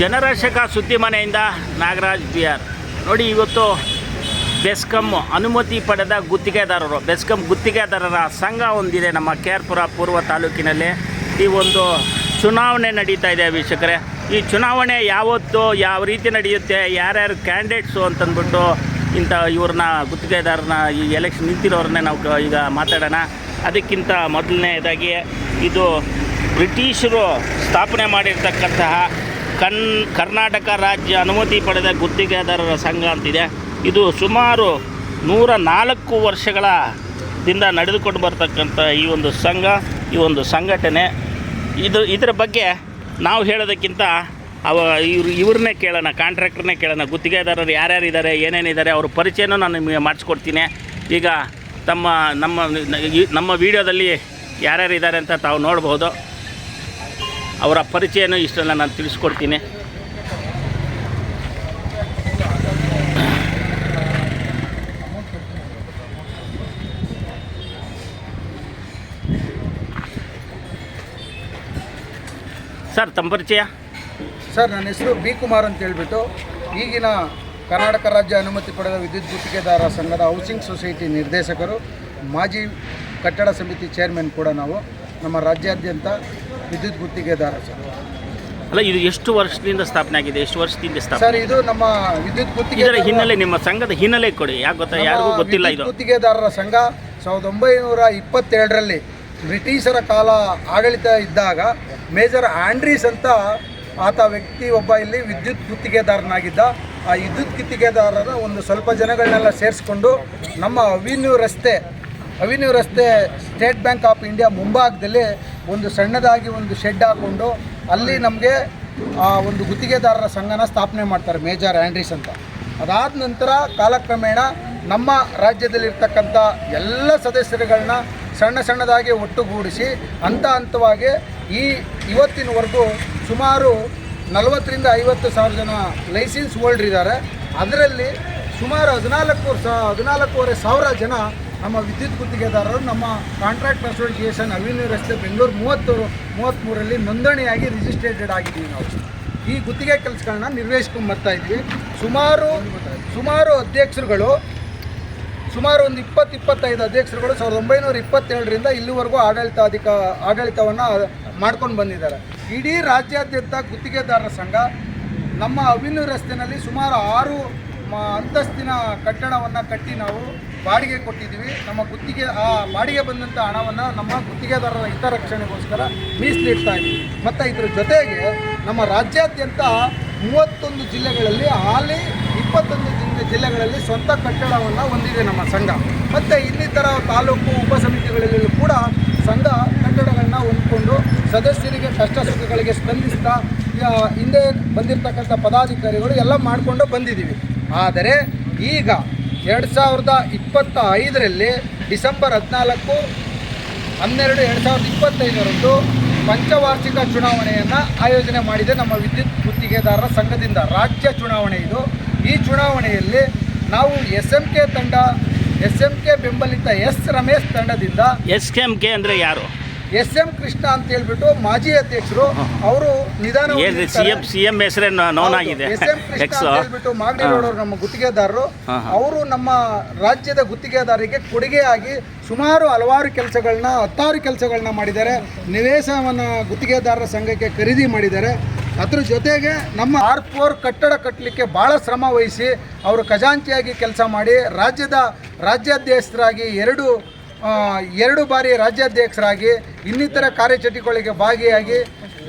ಜನರಕ್ಷಕ ಸುದ್ದಿ ಮನೆಯಿಂದ Nagaraj B R. ನೋಡಿ, ಇವತ್ತು ಬೆಸ್ಕಮ್ ಅನುಮತಿ ಪಡೆದ ಗುತ್ತಿಗೆದಾರರು ಬೆಸ್ಕಮ್ ಗುತ್ತಿಗೆದಾರರ ಸಂಘ ಒಂದಿದೆ ನಮ್ಮ ಕೆ ಆರ್ ಪೂರ್ವ ತಾಲೂಕಿನಲ್ಲಿ. ಈ ಒಂದು ಚುನಾವಣೆ ನಡೀತಾ ಇದೆ ವೀಕ್ಷಕರೇ. ಈ ಚುನಾವಣೆ ಯಾವತ್ತು, ಯಾವ ರೀತಿ ನಡೆಯುತ್ತೆ, ಯಾರ್ಯಾರು ಕ್ಯಾಂಡಿಡೇಟ್ಸು ಅಂತಂದ್ಬಿಟ್ಟು ಇಂಥ ಇವ್ರನ್ನ ಗುತ್ತಿಗೆದಾರನ ಈ ಎಲೆಕ್ಷನ್ ನಿಂತಿರೋರನ್ನೇ ನಾವು ಈಗ ಮಾತಾಡೋಣ. ಅದಕ್ಕಿಂತ ಮೊದಲನೇದಾಗಿ ಇದು ಬ್ರಿಟಿಷರು ಸ್ಥಾಪನೆ ಮಾಡಿರ್ತಕ್ಕಂತಹ ಕನ್ ಕರ್ನಾಟಕ ರಾಜ್ಯ ಅನುಮತಿ ಪಡೆದ ಗುತ್ತಿಗೆದಾರರ ಸಂಘ ಅಂತಿದೆ. ಇದು ಸುಮಾರು ನೂರ ನಾಲ್ಕು ವರ್ಷಗಳ ದಿಂದ ನಡೆದುಕೊಂಡು ಬರ್ತಕ್ಕಂಥ ಈ ಒಂದು ಸಂಘ, ಈ ಒಂದು ಸಂಘಟನೆ. ಇದು ಇದರ ಬಗ್ಗೆ ನಾವು ಹೇಳೋದಕ್ಕಿಂತ ಅವ ಇವ್ರು ಇವ್ರನ್ನೇ ಕೇಳೋಣ, ಕಾಂಟ್ರಾಕ್ಟರ್ನೇ ಕೇಳೋಣ. ಗುತ್ತಿಗೆದಾರರು ಯಾರ್ಯಾರು ಇದ್ದಾರೆ ಏನೇನಿದ್ದಾರೆ, ಅವ್ರ ಪರಿಚಯನೂ ನಾನು ನಿಮಗೆ ಮಾಡಿಸ್ಕೊಡ್ತೀನಿ. ಈಗ ತಮ್ಮ ನಮ್ಮ ನಮ್ಮ ವಿಡಿಯೋದಲ್ಲಿ ಯಾರ್ಯಾರು ಇದ್ದಾರೆ ಅಂತ ತಾವು ನೋಡ್ಬೋದು. ಅವರ ಪರಿಚಯನೂ ಇಷ್ಟೆಲ್ಲ ನಾನು ತಿಳಿಸ್ಕೊಡ್ತೀನಿ. ಸರ್, ತಮ್ಮ ಪರಿಚಯ? ಸರ್, ನನ್ನ ಹೆಸರು ಬಿ ಕುಮಾರ್ ಅಂತ ಹೇಳ್ಬಿಟ್ಟು ಈಗಿನ ಕರ್ನಾಟಕ ರಾಜ್ಯ ಅನುಮತಿ ಪಡೆದ ವಿದ್ಯುತ್ ಗುತ್ತಿಗೆದಾರ ಸಂಘದ ಹೌಸಿಂಗ್ ಸೊಸೈಟಿ ನಿರ್ದೇಶಕರು, ಮಾಜಿ ಕಟ್ಟಡ ಸಮಿತಿ ಚೇರ್ಮನ್ ಕೂಡ ನಾವು, ನಮ್ಮ ರಾಜ್ಯಾದ್ಯಂತ ವಿದ್ಯುತ್ ಗುತ್ತಿಗೆದಾರ ಸಂಘ ಅಲ್ಲ ಇದು ಎಷ್ಟು ವರ್ಷದಿಂದ ಸ್ಥಾಪನೆ ಆಗಿದೆ? ಎಷ್ಟು ವರ್ಷದಿಂದ ಸ್ಥಾಪನೆ ಸರ್ ಇದು ನಮ್ಮ ವಿದ್ಯುತ್ ಗುತ್ತಿಗೆ ಇದರ ಹಿನ್ನೆಲೆ ನಿಮ್ಮ ಸಂಘದ ಹಿನ್ನೆಲೆ ಕೊಡಿ. ಯಾಕೆ ಗೊತ್ತಾ? ಯಾರಿಗೂ ಗೊತ್ತಿಲ್ಲ ಇದು. ಗುತ್ತಿಗೆದಾರರ ಸಂಘ ಸಾವಿರದ ಒಂಬೈನೂರ ಇಪ್ಪತ್ತೆರಡರಲ್ಲಿ ಬ್ರಿಟಿಷರ ಕಾಲ ಆಡಳಿತ ಇದ್ದಾಗ ಮೇಜರ್ ಆಂಡ್ರೀಸ್ ಅಂತ ಆತ ವ್ಯಕ್ತಿ ಒಬ್ಬ ಇಲ್ಲಿ ವಿದ್ಯುತ್ ಗುತ್ತಿಗೆದಾರನಾಗಿದ್ದ. ಆ ವಿದ್ಯುತ್ ಗುತ್ತಿಗೆದಾರರ ಒಂದು ಸ್ವಲ್ಪ ಜನಗಳನ್ನೆಲ್ಲ ಸೇರಿಸ್ಕೊಂಡು ನಮ್ಮ ಅವಿನ್ಯೂ ರಸ್ತೆ ಅವಿನ್ಯೂ ರಸ್ತೆ ಸ್ಟೇಟ್ ಬ್ಯಾಂಕ್ ಆಫ್ ಇಂಡಿಯಾ ಮುಂಭಾಗದಲ್ಲಿ ಒಂದು ಸಣ್ಣದಾಗಿ ಒಂದು ಶೆಡ್ ಹಾಕ್ಕೊಂಡು ಅಲ್ಲಿ ನಮಗೆ ಒಂದು ಗುತ್ತಿಗೆದಾರರ ಸಂಘನ ಸ್ಥಾಪನೆ ಮಾಡ್ತಾರೆ ಮೇಜರ್ ಆ್ಯಂಡ್ರೀಸ್ ಅಂತ. ಅದಾದ ನಂತರ ಕಾಲಕ್ರಮೇಣ ನಮ್ಮ ರಾಜ್ಯದಲ್ಲಿರ್ತಕ್ಕಂಥ ಎಲ್ಲ ಸದಸ್ಯರುಗಳನ್ನ ಸಣ್ಣ ಸಣ್ಣದಾಗಿ ಒಟ್ಟುಗೂಡಿಸಿ, ಹಂತ ಹಂತವಾಗಿ ಈ ಇವತ್ತಿನವರೆಗೂ ಸುಮಾರು ನಲವತ್ತರಿಂದ ಐವತ್ತು ಸಾವಿರ ಜನ ಲೈಸೆನ್ಸ್ ಹೋಲ್ಡರ್ ಇದ್ದಾರೆ ಅದರಲ್ಲಿ ಸುಮಾರು ಹದಿನಾಲ್ಕು ಸ, ಹದಿನಾಲ್ಕೂವರೆ ಸಾವಿರ ಜನ ನಮ್ಮ ವಿದ್ಯುತ್ ಗುತ್ತಿಗೆದಾರರು, ನಮ್ಮ ಕಾಂಟ್ರಾಕ್ಟ್ ಅಸೋಸಿಯೇಷನ್ ಅವಿನ್ಯೂ ರಸ್ತೆ, ಬೆಂಗಳೂರು ಮೂವತ್ತು ಮೂವತ್ತ್ಮೂರರಲ್ಲಿ ನೋಂದಣಿಯಾಗಿ ರಿಜಿಸ್ಟ್ರೇಟೆಡ್ ಆಗಿದ್ದೀವಿ ನಾವು. ಈ ಗುತ್ತಿಗೆ ಕೆಲಸಗಳನ್ನ ನಿರ್ವಹಿಸ್ಕೊಂಡು ಬರ್ತಾ ಇದ್ವಿ. ಸುಮಾರು ಸುಮಾರು ಅಧ್ಯಕ್ಷರುಗಳು, ಸುಮಾರು ಒಂದು ಇಪ್ಪತ್ತು, ಇಪ್ಪತ್ತೈದು ಅಧ್ಯಕ್ಷರುಗಳು ಸಾವಿರದ ಒಂಬೈನೂರ ಇಪ್ಪತ್ತೇಳರಿಂದ ಇಲ್ಲಿವರೆಗೂ ಆಡಳಿತಾಧಿಕ, ಆಡಳಿತವನ್ನು ಮಾಡ್ಕೊಂಡು ಬಂದಿದ್ದಾರೆ. ಇಡೀ ರಾಜ್ಯಾದ್ಯಂತ ಗುತ್ತಿಗೆದಾರರ ಸಂಘ, ನಮ್ಮ ಅವಿನ್ಯೂ ರಸ್ತೆಯಲ್ಲಿ ಸುಮಾರು ಆರು ಅಂತಸ್ತಿನ ಕಟ್ಟಡವನ್ನು ಕಟ್ಟಿ ನಾವು ಬಾಡಿಗೆ ಕೊಟ್ಟಿದ್ದೀವಿ. ನಮ್ಮ ಗುತ್ತಿಗೆ, ಆ ಬಾಡಿಗೆ ಬಂದಂಥ ಹಣವನ್ನು ನಮ್ಮ ಗುತ್ತಿಗೆದಾರರ ಹಿತರಕ್ಷಣೆಗೋಸ್ಕರ ಮೀಸಲಿಡ್ತಾ ಇದ್ದೀವಿ. ಮತ್ತು ಇದರ ಜೊತೆಗೆ ನಮ್ಮ ರಾಜ್ಯಾದ್ಯಂತ ಮೂವತ್ತೊಂದು ಜಿಲ್ಲೆಗಳಲ್ಲಿ, ಹಾಲಿ ಇಪ್ಪತ್ತೊಂದು ಜಿಲ್ಲೆ ಜಿಲ್ಲೆಗಳಲ್ಲಿ ಸ್ವಂತ ಕಟ್ಟಡವನ್ನು ಹೊಂದಿದೆ ನಮ್ಮ ಸಂಘ. ಮತ್ತು ಇನ್ನಿತರ ತಾಲೂಕು ಉಪ ಸಮಿತಿಗಳಲ್ಲೂ ಕೂಡ ಸಂಘ ಕಟ್ಟಡಗಳನ್ನ ಹೊಂದ್ಕೊಂಡು ಸದಸ್ಯರಿಗೆ ಕಷ್ಟ ಸುಖಗಳಿಗೆ ಸ್ಪಂದಿಸ್ತಾ ಹಿಂದೆ ಬಂದಿರತಕ್ಕಂಥ ಪದಾಧಿಕಾರಿಗಳು ಎಲ್ಲ ಮಾಡಿಕೊಂಡು ಬಂದಿದ್ದೀವಿ. ಆದರೆ ಈಗ ಎರಡು ಸಾವಿರದ ಇಪ್ಪತ್ತ ಐದರಲ್ಲಿ ಡಿಸೆಂಬರ್ ಹದಿನಾಲ್ಕು, ಹನ್ನೆರಡು ಎರಡು ಸಾವಿರದ ಇಪ್ಪತ್ತೈದರಂದು ಪಂಚವಾರ್ಷಿಕ ಚುನಾವಣೆಯನ್ನು ಆಯೋಜನೆ ಮಾಡಿದೆ ನಮ್ಮ ವಿದ್ಯುತ್ ಗುತ್ತಿಗೆದಾರರ ಸಂಘದಿಂದ. ರಾಜ್ಯ ಚುನಾವಣೆ ಇದು. ಈ ಚುನಾವಣೆಯಲ್ಲಿ ನಾವು ಎಸ್ ಎಂ ಕೆ ತಂಡ ಎಸ್ ಎಂ ಕೆ ಬೆಂಬಲಿತ ಎಸ್ ರಮೇಶ್ ತಂಡದಿಂದ ಎಸ್ ಕೆ ಕೆ ಅಂದರೆ ಯಾರು? ಎಸ್ ಎಂ ಕೃಷ್ಣ ಅಂತ ಹೇಳ್ಬಿಟ್ಟು ಮಾಜಿ ಅಧ್ಯಕ್ಷರು ಅವರು ನಿಧಾನ ಎಸ್ ಎಂ ಕೃಷ್ಣ ಹೇಳ್ಬಿಟ್ಟು ಮಾಗಡಿ ರೋಡ್ ನಮ್ಮ ಗುತ್ತಿಗೆದಾರರು. ಅವರು ನಮ್ಮ ರಾಜ್ಯದ ಗುತ್ತಿಗೆದಾರರಿಗೆ ಕೊಡುಗೆಯಾಗಿ ಸುಮಾರು ಹಲವಾರು ಕೆಲಸಗಳನ್ನ ಹತ್ತಾರು ಕೆಲಸಗಳನ್ನ ಮಾಡಿದ್ದಾರೆ. ನಿವೇಶವನ್ನು ಗುತ್ತಿಗೆದಾರರ ಸಂಘಕ್ಕೆ ಖರೀದಿ ಮಾಡಿದ್ದಾರೆ. ಅದ್ರ ಜೊತೆಗೆ ನಮ್ಮ ಆರ್ ಫೋರ್ ಕಟ್ಟಡ ಕಟ್ಟಲಿಕ್ಕೆ ಭಾಳ ಶ್ರಮ ವಹಿಸಿ ಅವರು ಖಜಾಂಚಿಯಾಗಿ ಕೆಲಸ ಮಾಡಿ ರಾಜ್ಯದ ರಾಜ್ಯಾಧ್ಯಕ್ಷರಾಗಿ ಎರಡು ಎರಡು ಬಾರಿ ರಾಜ್ಯಾಧ್ಯಕ್ಷರಾಗಿ, ಇನ್ನಿತರ ಕಾರ್ಯಚಟುವಟಿಕೆಗಳಿಗೆ ಭಾಗಿಯಾಗಿ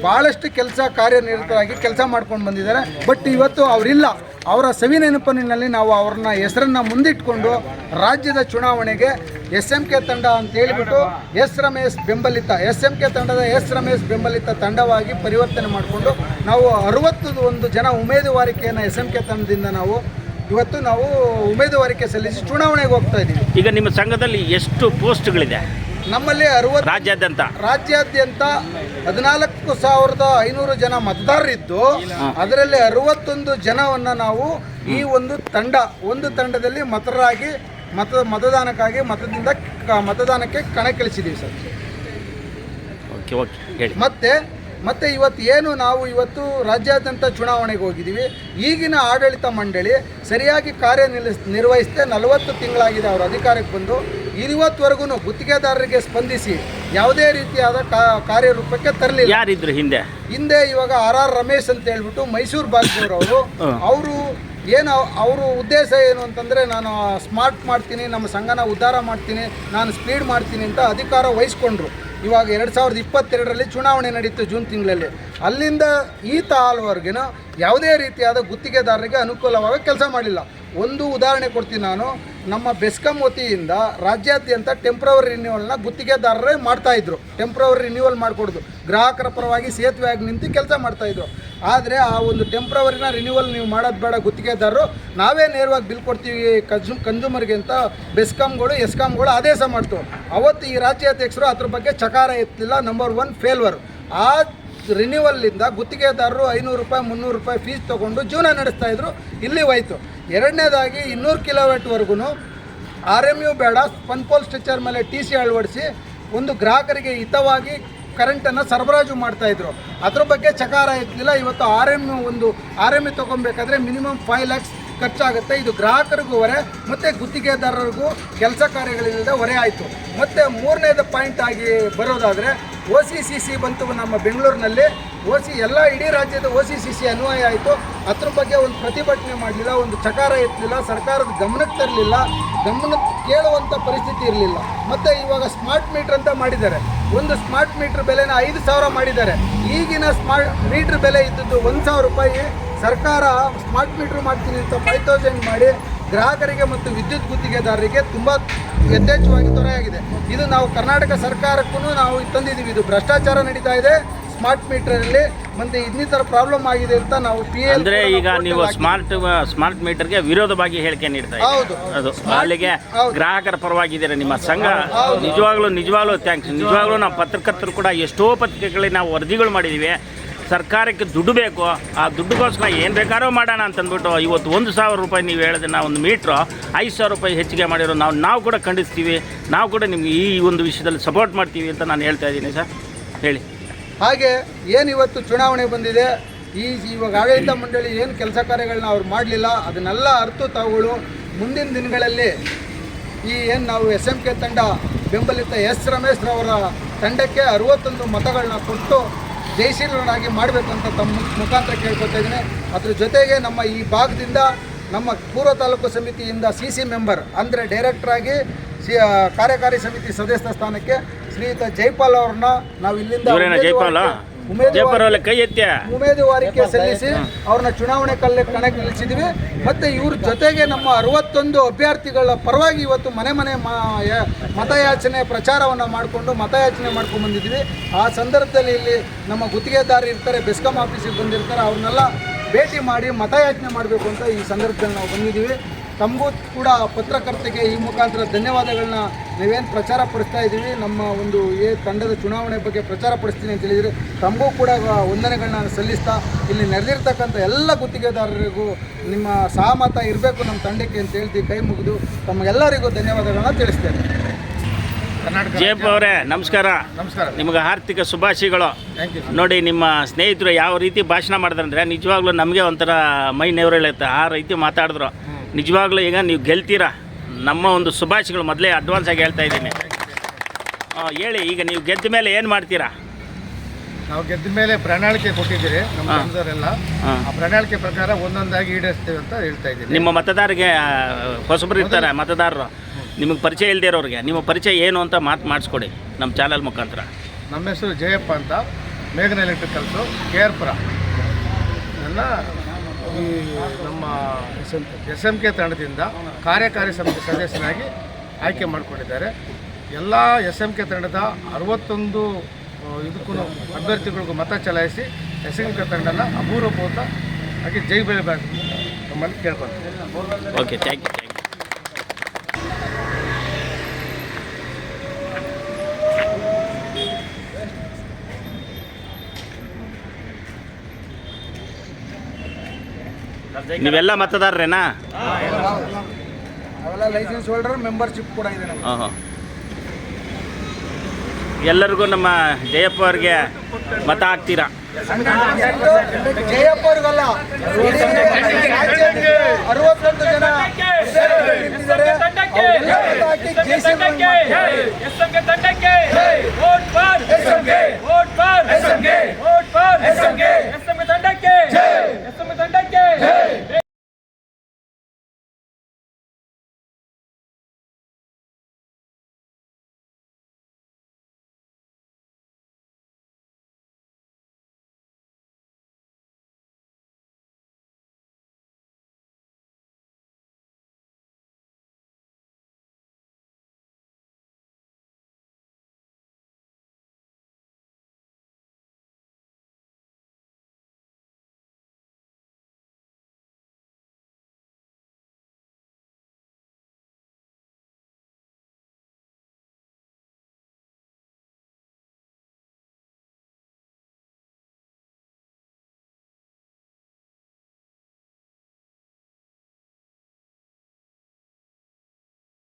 ಭಾಳಷ್ಟು ಕೆಲಸ ಕಾರ್ಯನಿರತರಾಗಿ ಕೆಲಸ ಮಾಡ್ಕೊಂಡು ಬಂದಿದ್ದಾರೆ. ಬಟ್ ಇವತ್ತು ಅವರಿಲ್ಲ. ಅವರ ಸವಿ ನೆನಪಿನಲ್ಲಿ ನಾವು ಅವ್ರನ್ನ ಹೆಸರನ್ನ ಮುಂದಿಟ್ಕೊಂಡು ರಾಜ್ಯದ ಚುನಾವಣೆಗೆ ಎಸ್ ಎಂ ಕೆ ತಂಡ ಅಂತ ಹೇಳಿಬಿಟ್ಟು ಎಸ್ ರಮೇಶ್ ಬೆಂಬಲಿತ, ಎಸ್ ಎಂ ಕೆ ತಂಡದ ಎಸ್ ರಮೇಶ್ ಬೆಂಬಲಿತ ತಂಡವಾಗಿ ಪರಿವರ್ತನೆ ಮಾಡಿಕೊಂಡು ನಾವು ಅರವತ್ತು ಒಂದು ಜನ ಉಮೇದುವಾರಿಕೆಯನ್ನು ಎಸ್ ಎಂ ಕೆ ತಂಡದಿಂದ ನಾವು ಇವತ್ತು ನಾವು ಉಮೇದುವಾರಿಕೆ ಸಲ್ಲಿಸಿ ಚುನಾವಣೆಗೆ ಹೋಗ್ತಾ ಇದ್ದೀವಿ. ಈಗ ನಿಮ್ಮ ಸಂಘದಲ್ಲಿ ಎಷ್ಟು ಪೋಸ್ಟ್ಗಳಿದೆ? ನಮ್ಮಲ್ಲಿ ಅರವತ್ತು ರಾಜ್ಯಾದ್ಯಂತ? ರಾಜ್ಯಾದ್ಯಂತ ಹದಿನಾಲ್ಕು ಸಾವಿರದ ಐನೂರು ಜನ ಮತದಾರರಿದ್ದು ಅದರಲ್ಲಿ ಅರವತ್ತೊಂದು ಜನವನ್ನು ನಾವು ಈ ಒಂದು ತಂಡ ಒಂದು ತಂಡದಲ್ಲಿ ಮತರಾಗಿ ಮತ ಮತದಾನಕ್ಕಾಗಿ ಮತದಿಂದ ಕ- ಮತದಾನಕ್ಕೆ ಕಣಕ್ಕಿಳಿಸಿದ್ದೀವಿ ಸರ್. ಓಕೆ ಓಕೆ ಹೇಳಿ. ಮತ್ತೆ ಮತ್ತು ಇವತ್ತು ಏನು ನಾವು ಇವತ್ತು ರಾಜ್ಯಾದ್ಯಂತ ಚುನಾವಣೆಗೆ ಹೋಗಿದ್ದೀವಿ. ಈಗಿನ ಆಡಳಿತ ಮಂಡಳಿ ಸರಿಯಾಗಿ ಕಾರ್ಯ ನಿರ್ವಹಿಸದೆ ನಲವತ್ತು ತಿಂಗಳಾಗಿದೆ ಅವರು ಅಧಿಕಾರಕ್ಕೆ ಬಂದು. ಇವತ್ತುವರೆಗೂ ಗುತ್ತಿಗೆದಾರರಿಗೆ ಸ್ಪಂದಿಸಿ ಯಾವುದೇ ರೀತಿಯಾದ ಕಾ- ಕಾರ್ಯರೂಪಕ್ಕೆ ತರಲಿಲ್ಲ. ಯಾರಿದ್ರು ಹಿಂದೆ? ಹಿಂದೆ ಇವಾಗ ಆರ್ ಆರ್ ರಮೇಶ್ ಅಂತ ಹೇಳ್ಬಿಟ್ಟು ಮೈಸೂರು ಭಾಗದವರು ಅವರು. ಅವರು ಏನು ಅವರು ಉದ್ದೇಶ ಏನು ಅಂತಂದರೆ ನಾನು ಸ್ಮಾರ್ಟ್ ಮಾಡ್ತೀನಿ ನಮ್ಮ ಸಂಘನ ಉದ್ಧಾರ ಮಾಡ್ತೀನಿ ನಾನು ಸ್ಪೀಡ್ ಮಾಡ್ತೀನಿ ಅಂತ ಅಧಿಕಾರ ವಹಿಸ್ಕೊಂಡ್ರು. ಇವಾಗ ಎರಡು ಸಾವಿರದ ಇಪ್ಪತ್ತೆರಡರಲ್ಲಿ ಚುನಾವಣೆ ನಡೀತು ಜೂನ್ ತಿಂಗಳಲ್ಲಿ. ಅಲ್ಲಿಂದ ಈ ತಾಲ್ವರೆಗಿನ ಯಾವುದೇ ರೀತಿಯಾದ ಗುತ್ತಿಗೆದಾರರಿಗೆ ಅನುಕೂಲವಾಗ ಕೆಲಸ ಮಾಡಿಲ್ಲ. ಒಂದು ಉದಾಹರಣೆ ಕೊಡ್ತೀನಿ ನಾನು. ನಮ್ಮ ಬೆಸ್ಕಾಂ ವತಿಯಿಂದ ರಾಜ್ಯಾದ್ಯಂತ ಟೆಂಪ್ರವರಿ ರಿನ್ಯೂವಲ್ನ ಗುತ್ತಿಗೆದಾರರೇ ಮಾಡ್ತಾ ಇದ್ರು. ಟೆಂಪ್ರವರಿ ರಿನ್ಯೂವಲ್ ಮಾಡಿಕೊಡೋದು. ಗ್ರಾಹಕರ ಪರವಾಗಿ ಸೇತುವೆಯಾಗಿ ನಿಂತು ಕೆಲಸ ಮಾಡ್ತಾ ಇದ್ರು. ಆದರೆ ಆ ಒಂದು ಟೆಂಪ್ರವರಿನ ರಿನ್ಯೂವಲ್ ನೀವು ಮಾಡೋದು ಬೇಡ ಗುತ್ತಿಗೆದಾರರು. ನಾವೇ ನೇರವಾಗಿ ಬಿಲ್ ಕೊಡ್ತೀವಿ ಕಂಜು ಕನ್ಸೂಮರ್ಗೆ ಅಂತ ಬೆಸ್ಕಾಮ್ಗಳು ಎಸ್ಕಾಮ್ಗಳು ಆದೇಶ ಮಾಡ್ತು. ಅವತ್ತು ಈ ರಾಜ್ಯಾಧ್ಯಕ್ಷರು ಅದ್ರ ಬಗ್ಗೆ ಚಕಾರ ಎತ್ತಲಿಲ್ಲ ನಂಬರ್ ಒನ್ ಫೇಲ್ವರ್ ಆ ರಿನ್ಯೂವಲ್ಲಿಂದ ಗುತ್ತಿಗೆದಾರರು ಐನೂರು ರೂಪಾಯಿ, ಮುನ್ನೂರು ರೂಪಾಯಿ ಫೀಸ್ ತೊಗೊಂಡು ಜೀವನ ನಡೆಸ್ತಾ ಇದ್ರು. ಇಲ್ಲಿ ಹೋಯ್ತು. ಎರಡನೇದಾಗಿ ಇನ್ನೂರು ಕಿಲೋಮೀಟ್ರ್ವರೆಗೂ ಆರ್ ಎಂ ಯು ಬೇಡ ಪನ್ಪೋಲ್ ಸ್ಟ್ರಚರ್ ಮೇಲೆ ಟಿ ಸಿ ಅಳವಡಿಸಿ ಒಂದು ಗ್ರಾಹಕರಿಗೆ ಹಿತವಾಗಿ ಕರೆಂಟನ್ನು ಸರಬರಾಜು ಮಾಡ್ತಾಯಿದ್ರು ಅದ್ರ ಬಗ್ಗೆ ಚಕಾರ ಇರ್ತಿಲ್ಲ ಇವತ್ತು ಆರ್ ಎಂ ಒಂದು ಆರ್ ಎಂ ಯು ತೊಗೊಬೇಕಾದ್ರೆ ಮಿನಿಮಮ್ ಫೈವ್ ಲ್ಯಾಕ್ಸ್ ಖರ್ಚಾಗುತ್ತೆ. ಇದು ಗ್ರಾಹಕರಿಗೂ ಹೊರೆ, ಮತ್ತು ಗುತ್ತಿಗೆದಾರರಿಗೂ ಕೆಲಸ ಕಾರ್ಯಗಳಿಂದ ಹೊರೆ ಆಯಿತು. ಮತ್ತು ಮೂರನೇದು ಪಾಯಿಂಟ್ ಆಗಿ ಬರೋದಾದರೆ, ಒ ಸಿ ಸಿ ಸಿ ಬಂತು ನಮ್ಮ ಬೆಂಗಳೂರಿನಲ್ಲಿ. ಒ ಸಿ ಎಲ್ಲ ಇಡೀ ರಾಜ್ಯದ ಒ ಸಿ ಸಿ ಸಿ ಅನ್ವಯ ಆಯಿತು. ಅದ್ರ ಬಗ್ಗೆ ಒಂದು ಪ್ರತಿಭಟನೆ ಮಾಡಲಿಲ್ಲ, ಒಂದು ಚಕಾರ ಎತ್ತಲಿಲ್ಲ, ಸರ್ಕಾರದ ಗಮನಕ್ಕೆ ತರಲಿಲ್ಲ, ಗಮನಕ್ಕೆ ಕೇಳುವಂಥ ಪರಿಸ್ಥಿತಿ ಇರಲಿಲ್ಲ. ಮತ್ತು ಇವಾಗ ಸ್ಮಾರ್ಟ್ ಮೀಟ್ರ್ ಅಂತ ಮಾಡಿದ್ದಾರೆ. ಒಂದು ಸ್ಮಾರ್ಟ್ ಮೀಟ್ರ್ ಬೆಲೆನ ಐದು ಸಾವಿರ ಮಾಡಿದ್ದಾರೆ. ಈಗಿನ ಸ್ಮಾರ್ಟ್ ಮೀಟ್ರ್ ಬೆಲೆ ಇದ್ದದ್ದು ಒಂದು ಸಾವಿರ ರೂಪಾಯಿ. ಸರ್ಕಾರ ಸ್ಮಾರ್ಟ್ ಮೀಟ್ರ್ ಮಾಡ್ತೀನಿ ಅಂತ ಫೈವ್ ತೌಸಂಡ್ ಮಾಡಿ ಗ್ರಾಹಕರಿಗೆ ಮತ್ತು ವಿದ್ಯುತ್ ಗುತ್ತಿಗೆದಾರರಿಗೆ ತುಂಬ ಯಥೇಚ್ಛವಾಗಿ ತೊರೆಯಾಗಿದೆ. ಇದು ನಾವು ಕರ್ನಾಟಕ ಸರ್ಕಾರಕ್ಕೂ ನಾವು ತಂದಿದ್ದೀವಿ. ಇದು ಭ್ರಷ್ಟಾಚಾರ ನಡೀತಾ ಇದೆ. ಸ್ಮಾರ್ಟ್ ಮೀಟರಲ್ಲಿ ಮತ್ತು ಇನ್ನಿತರ ಪ್ರಾಬ್ಲಮ್ ಆಗಿದೆ ಅಂತ ನಾವು ಪಿ ಅಂದ್ರೆ ಈಗ ನೀವು ಸ್ಮಾರ್ಟ್ ಸ್ಮಾರ್ಟ್ ಮೀಟರ್ಗೆ ವಿರೋಧವಾಗಿ ಹೇಳಿಕೆ ನೀಡ್ತಾ ಇದ್ದೀರಿ. ಹೌದು. ಅದು ಅಲ್ಲಿಗೆ. ಗ್ರಾಹಕರ ಪರವಾಗಿದ್ದೀರಾ ನಿಮ್ಮ ಸಂಘ. ನಿಜವಾಗ್ಲೂ ನಿಜವಾಗ್ಲೂ ಥ್ಯಾಂಕ್ಸ್ ನಿಜವಾಗ್ಲೂ ನಾವು ಪತ್ರಕರ್ತರು ಕೂಡ ಎಷ್ಟೋ ಪತ್ರಿಕೆಗಳಿಗೆ ನಾವು ವರದಿಗಳು ಮಾಡಿದ್ದೀವಿ. ಸರ್ಕಾರಕ್ಕೆ ದುಡ್ಡು ಬೇಕು. ಆ ದುಡ್ಡುಗೋಸ್ಕರ ಏನು ಬೇಕಾದ್ರೂ ಮಾಡೋಣ ಅಂತಂದ್ಬಿಟ್ಟು ಇವತ್ತು ಒಂದು ಸಾವಿರ ರೂಪಾಯಿ ನೀವು ಹೇಳಿದ್ರೆ ನಾವು ಒಂದು ಮೀಟ್ರು ಐದು ಸಾವಿರ ರೂಪಾಯಿ ಹೆಚ್ಚಿಗೆ ಮಾಡಿರೋ ನಾವು ನಾವು ಕೂಡ ಖಂಡಿಸ್ತೀವಿ. ನಾವು ಕೂಡ ನಿಮ್ಗೆ ಈ ಒಂದು ವಿಷಯದಲ್ಲಿ ಸಪೋರ್ಟ್ ಮಾಡ್ತೀವಿ ಅಂತ ನಾನು ಹೇಳ್ತಾ ಇದ್ದೀನಿ ಸರ್. ಹೇಳಿ. ಹಾಗೆ ಏನು ಇವತ್ತು ಚುನಾವಣೆ ಬಂದಿದೆ, ಈ ಇವಾಗ ಆಡಳಿತ ಮಂಡಳಿ ಏನು ಕೆಲಸ ಕಾರ್ಯಗಳನ್ನ ಅವ್ರು ಮಾಡಲಿಲ್ಲ, ಅದನ್ನೆಲ್ಲ ಅರ್ಥ ತಾವುಗಳು ಮುಂದಿನ ದಿನಗಳಲ್ಲಿ ಈ ಏನು ನಾವು ಎಸ್ ಎಂ ಕೆ ತಂಡ, ಬೆಂಬಲಿತ ಎಸ್ ರಮೇಶ್ ರವರ ತಂಡಕ್ಕೆ ಅರವತ್ತೊಂದು ಮತಗಳನ್ನ ಕೊಟ್ಟು ಜಯಶೀಲನಾಗಿ ಮಾಡಬೇಕು ಅಂತ ತಮ್ಮ ಮುಖಾಂತರ ಕೇಳ್ಕೊತಾ ಇದ್ದೀನಿ. ಅದ್ರ ಜೊತೆಗೆ ನಮ್ಮ ಈ ಭಾಗದಿಂದ ನಮ್ಮ ಪೂರ್ವ ತಾಲೂಕು ಸಮಿತಿಯಿಂದ ಸಿ ಸಿ ಮೆಂಬರ್ ಅಂದರೆ ಡೈರೆಕ್ಟ್ರಾಗಿ ಸಿ ಕಾರ್ಯಕಾರಿ ಸಮಿತಿ ಸದಸ್ಯ ಸ್ಥಾನಕ್ಕೆ ಶ್ರೀಯುತ ಜೈಪಾಲ್ ಅವ್ರನ್ನ ನಾವು ಇಲ್ಲಿಂದ ಜೈಪಾಲ? ಕೈ ಎತ್ತಿ ಉಮೇದುವಾರಿಕೆ ಸಲ್ಲಿಸಿ ಅವ್ರನ್ನ ಚುನಾವಣೆ ಕಲ್ಲೆ ಕಣಕ್ಕೆ ನಿಲ್ಲಿಸಿದ್ವಿ. ಮತ್ತೆ ಇವ್ರ ಜೊತೆಗೆ ನಮ್ಮ ಅರವತ್ತೊಂದು ಅಭ್ಯರ್ಥಿಗಳ ಪರವಾಗಿ ಇವತ್ತು ಮನೆ ಮನೆ ಮತಯಾಚನೆ ಪ್ರಚಾರವನ್ನು ಮಾಡಿಕೊಂಡು ಮತಯಾಚನೆ ಮಾಡ್ಕೊಂಡು ಬಂದಿದ್ವಿ ಆ ಸಂದರ್ಭದಲ್ಲಿ ಇಲ್ಲಿ ನಮ್ಮ ಗುತ್ತಿಗೆದಾರರು ಇರ್ತಾರೆ ಬೆಸ್ಕಾಂ ಆಫೀಸಿಗೆ ಬಂದಿರ್ತಾರೆ ಅವ್ರನ್ನೆಲ್ಲ ಭೇಟಿ ಮಾಡಿ ಮತಯಾಚನೆ ಮಾಡಬೇಕು ಅಂತ ಈ ಸಂದರ್ಭದಲ್ಲಿ ನಾವು ಬಂದಿದ್ದೀವಿ. ತಮಗೂ ಕೂಡ ಪತ್ರಕರ್ತೆಗೆ ಈ ಮುಖಾಂತರ ಧನ್ಯವಾದಗಳನ್ನ ನೀವೇನು ಪ್ರಚಾರ ಪಡಿಸ್ತಾ ಇದ್ದೀವಿ ನಮ್ಮ ಒಂದು ಏ ತಂಡದ ಚುನಾವಣೆ ಬಗ್ಗೆ ಪ್ರಚಾರ ಪಡಿಸ್ತೀನಿ ಅಂತ ಹೇಳಿದರೆ ತಮಗೂ ಕೂಡ ವಂದನೆಗಳನ್ನ ಸಲ್ಲಿಸ್ತಾ ಇಲ್ಲಿ ನೆರೆದಿರ್ತಕ್ಕಂಥ ಎಲ್ಲ ಗುತ್ತಿಗೆದಾರರಿಗೂ ನಿಮ್ಮ ಸಹಮತ ಇರಬೇಕು ನಮ್ಮ ತಂಡಕ್ಕೆ ಅಂತ ಹೇಳ್ತೀವಿ ಕೈ ಮುಗಿದು ತಮಗೆಲ್ಲರಿಗೂ ಧನ್ಯವಾದಗಳನ್ನ ತಿಳಿಸ್ತೇನೆ. ಕರ್ನಾಟಕ ಜಯಪ್ಪ ಅವರೇ ನಮಸ್ಕಾರ. ನಮಸ್ಕಾರ. ನಿಮಗೆ ಆರ್ಥಿಕ ಶುಭಾಶಯಗಳು. ಥ್ಯಾಂಕ್ ಯು ನೋಡಿ ನಿಮ್ಮ ಸ್ನೇಹಿತರು ಯಾವ ರೀತಿ ಭಾಷಣ ಮಾಡಿದ್ರಂದ್ರೆ ನಿಜವಾಗ್ಲೂ ನಮಗೆ ಒಂಥರ ಮೈ ನೆವರೇಳುತ್ತೆ ಆ ರೀತಿ ಮಾತಾಡಿದ್ರು. ನಿಜವಾಗ್ಲೂ ಈಗ ನೀವು ಗೆಲ್ತೀರಾ? ನಮ್ಮ ಒಂದು ಶುಭಾಶಯಗಳು ಮೊದಲೇ ಅಡ್ವಾನ್ಸ್ ಆಗಿ ಹೇಳ್ತಾ ಇದ್ದೀನಿ. ಹೇಳಿ ಈಗ ನೀವು ಗೆದ್ದ ಮೇಲೆ ಏನು ಮಾಡ್ತೀರಾ? ನಾವು ಗೆದ್ದ ಮೇಲೆ ಪ್ರಣಾಳಿಕೆ ಕೊಟ್ಟಿದ್ದೀರಿ ನಮ್ಮ. ಆ ಪ್ರಣಾಳಿಕೆ ಪ್ರಕಾರ ಒಂದೊಂದಾಗಿ ಈಡೇರಿಸ್ತೇವೆ ಅಂತ ಹೇಳ್ತಾ ಇದ್ದೀನಿ ನಿಮ್ಮ ಮತದಾರರಿಗೆ ಹೊಸಬರು ಇರ್ತಾರೆ ಮತದಾರರು. ನಿಮಗೆ ಪರಿಚಯ ಇಲ್ಲದೆ ಇರೋರಿಗೆ ನಿಮ್ಮ ಪರಿಚಯ ಏನು ಅಂತ ಮಾತು ಮಾಡಿಸ್ಕೊಡಿ ನಮ್ಮ ಚಾನಲ್ ಮುಖಾಂತರ. ನಮ್ಮ ಹೆಸರು ಜಯಪ್ಪ ಅಂತ ಮೇಘನ ಎಲೆಕ್ಟ್ರಿಕಲ್ಸು ಕೆ ಆರ್ ಪುರ. ನನ್ನ ಈ ನಮ್ಮ ಎಸ್ ಎಂ ಕೆ ತಂಡದಿಂದ ಕಾರ್ಯಕಾರಿ ಸಮಿತಿ ಸದಸ್ಯನಾಗಿ ಆಯ್ಕೆ ಮಾಡಿಕೊಂಡಿದ್ದಾರೆ. ಎಲ್ಲ ಎಸ್ ಎಂ ಕೆ ತಂಡದ ಅರವತ್ತೊಂದು ಇದಕ್ಕೂ ಅಭ್ಯರ್ಥಿಗಳಿಗೂ ಮತ ಚಲಾಯಿಸಿ ಎಸ್ ಎಂ ಕೆ ತಂಡನ ಅಪೂರ್ವಭೂತ ಹಾಗೆ ಜೈ ಬೆಳಿಬೇಕು ನಮ್ಮಲ್ಲಿ ಕೇಳ್ಕೊಳ್ತೀನಿ ಓಕೆ ಥ್ಯಾಂಕ್ ಯು ನೀವೆಲ್ಲ ಮತದಾರರೇನಾ? ಎಲ್ಲ ಲೈಸೆನ್ಸ್ ಹೋಲ್ಡರ್ ಮೆಂಬರ್ಶಿಪ್ ಕೂಡ ಇದೆ ಹಾಂ ಎಲ್ಲರಿಗೂ ನಮ್ಮ ಜಯಪ್ಪ ಅವ್ರಿಗೆ ಮತ ಹಾಕ್ತೀರಾ? ಜಯಪ್ಪ ಅವ್ರಿಗಲ್ಲ. ಅರವತ್ತೊಂದು ಜನ.